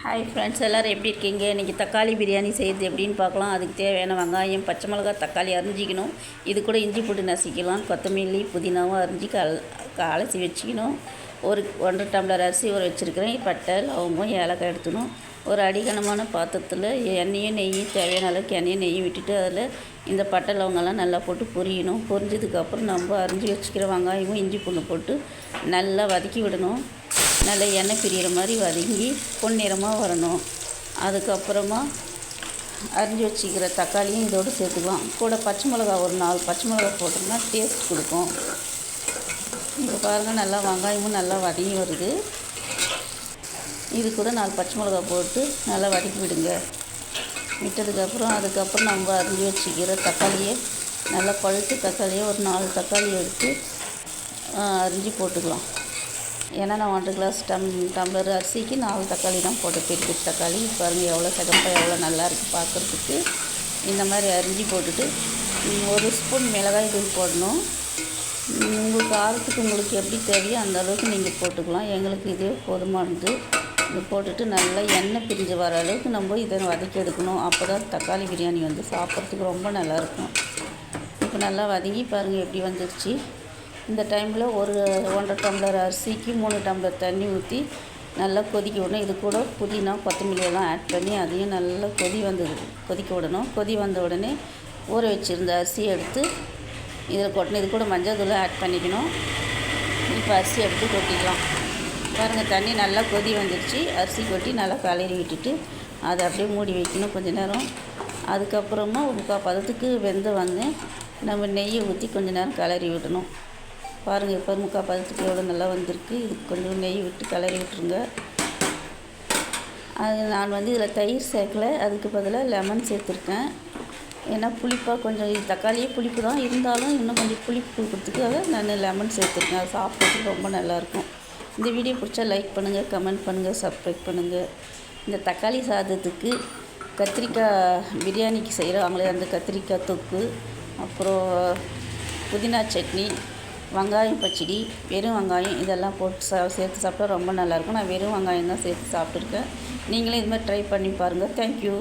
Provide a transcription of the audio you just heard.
Hi friends எல்லோரும் எப்படி இருக்கீங்க? இன்றைக்கி தக்காளி பிரியாணி செய்கிறது எப்படின்னு பார்க்கலாம். அதுக்கு தேவையான வெங்காயம் பச்சை மிளகாய் தக்காளி அரிஞ்சிக்கணும். இது கூட இஞ்சி போட்டு நசிக்கலாம் கொத்தமல்லி புதினாவும் அரிஞ்சு கல் அலசி வச்சுக்கணும். ஒரு ஒன்றரை டம்ளர் அரிசி ஊற வச்சுருக்கிறேன். பட்டை லவங்கம் ஏலக்காய் எடுத்துக்கணும். ஒரு அடிகனமான பாத்திரத்தில் எண்ணெயும் நெய்யும் தேவையான அளவுக்கு எண்ணெயும் நெய்யும் விட்டுட்டு அதில் இந்த பட்டை லவங்கெல்லாம் நல்லா போட்டு பொரியணும். பொரிஞ்சதுக்கப்புறம் நம்ம அரிஞ்சு வச்சுக்கிற வெங்காயமும் இஞ்சி பூண்டு போட்டு நல்லா வதக்கி விடணும். நல்லா எண்ணெய் பிரியிற மாதிரி வதங்கி பொன்னிறமாக வரணும். அதுக்கப்புறமா அரிஞ்சு வச்சுக்கிற தக்காளியும் இதோடு சேர்த்துக்கலாம். கூட பச்சை மிளகா ஒரு நாலு பச்சை மிளகா போட்டோம்னா டேஸ்ட் கொடுக்கும். இப்போ பாருங்கள் நல்லா வெங்காயமும் நல்லா வதங்கி வருது. இது கூட நாலு பச்சை மிளகா போட்டு நல்லா வதக்கி விடுங்க. விட்டதுக்கப்புறம் அதுக்கப்புறம் நம்ம அரிஞ்சு வச்சுக்கிற தக்காளியை நல்லா பழுத்து தக்காளியை ஒரு நாலு தக்காளி எடுத்து அரிஞ்சு போட்டுக்கலாம். ஏன்னா நான் ஒன்றரை கிளாஸ் டம் டம்ளர் அரிசிக்கு நாலு தக்காளி தான் போட்டேன் பெரிய தக்காளி. பாருங்கள் எவ்வளோ சிகப்பாக எவ்வளோ நல்லா இருக்குது பார்க்குறதுக்கு. இந்த மாதிரி அரிஞ்சு போட்டுட்டு ஒரு ஸ்பூன் மிளகாய் தூள் போடணும். உங்களுக்கு உங்கள் காரத்துக்கு உங்களுக்கு எப்படி தேவையோ அந்த அளவுக்கு நீங்கள் போட்டுக்கலாம். எங்களுக்கு இதே போதுமானது. இது போட்டுட்டு நல்லா எண்ணெய் பிரிஞ்சு வர அளவுக்கு நம்ம இதை வதக்கி எடுக்கணும். அப்போ தான் தக்காளி பிரியாணி வந்து சாப்பிட்றதுக்கு ரொம்ப நல்லாயிருக்கும் இப்போ நல்லா வதங்கி பாருங்கள் எப்படி வந்துருச்சு. இந்த டைமில் ஒரு ஒன்றரை டம்ளர் அரிசிக்கு மூணு டம்ளர் தண்ணி ஊற்றி நல்லா கொதிக்க விடணும். இது கூட புதினா கொத்தமல்லி எல்லாம் ஆட் பண்ணி அதையும் நல்லா கொதி வந்து கொதிக்க விடணும். கொதி வந்த உடனே ஊற வச்சுருந்த அரிசியை எடுத்து இதில் கொட்டணும். இது கூட மஞ்சள் தூள் ஆட் பண்ணிக்கணும். இப்போ அரிசி எடுத்து கொட்டிக்கலாம். பாருங்கள் தண்ணி நல்லா கொதி வந்துடுச்சு அரிசி கொட்டி நல்லா கலரி விட்டுட்டு அதை அப்படியே மூடி வைக்கணும் கொஞ்ச நேரம். அதுக்கப்புறமா முக்கால் பதத்துக்கு வெந்து வந்து நம்ம நெய்யை ஊற்றி கொஞ்ச நேரம் கிளறி விடணும். பாருங்கள் இப்போ முக்கால் பதத்துக்கு எவ்வளோ நல்லா வந்திருக்கு. இதுக்கு கொஞ்சம் நெய் விட்டு கலரி விட்டுருங்க. அது நான் வந்து இதில் தயிர் சேர்க்கல. அதுக்கு பதிலாக லெமன் சேர்த்துருக்கேன். ஏன்னா புளிப்பாக கொஞ்சம் இது தக்காளியே புளிப்பு தான். இருந்தாலும் இன்னும் கொஞ்சம் புளிப்பு கொடுக்கறதுக்காக நான் லெமன் சேர்த்துருக்கேன். அது சாப்பிட்றதுக்கு ரொம்ப நல்லாயிருக்கும். இந்த வீடியோ பிடிச்சா லைக் பண்ணுங்கள் கமெண்ட் பண்ணுங்கள் சப்ஸ்கிரைப் பண்ணுங்கள் இந்த தக்காளி சாதத்துக்கு கத்திரிக்காய் பிரியாணிக்கு செய்கிறாங்களே அந்த கத்திரிக்காய் தொக்கு. அப்புறம் புதினா சட்னி. வெங்காயம் பச்சடி வெறும் வெங்காயம் இதெல்லாம் போட்டு சா சேர்த்து சாப்பிட்டா ரொம்ப நல்லாயிருக்கும் நான் வெறும் வெங்காயம் தான் சேர்த்து சாப்பிட்ருக்கேன் நீங்களும் இது மாதிரி ட்ரை பண்ணி பாருங்கள் தேங்க்யூ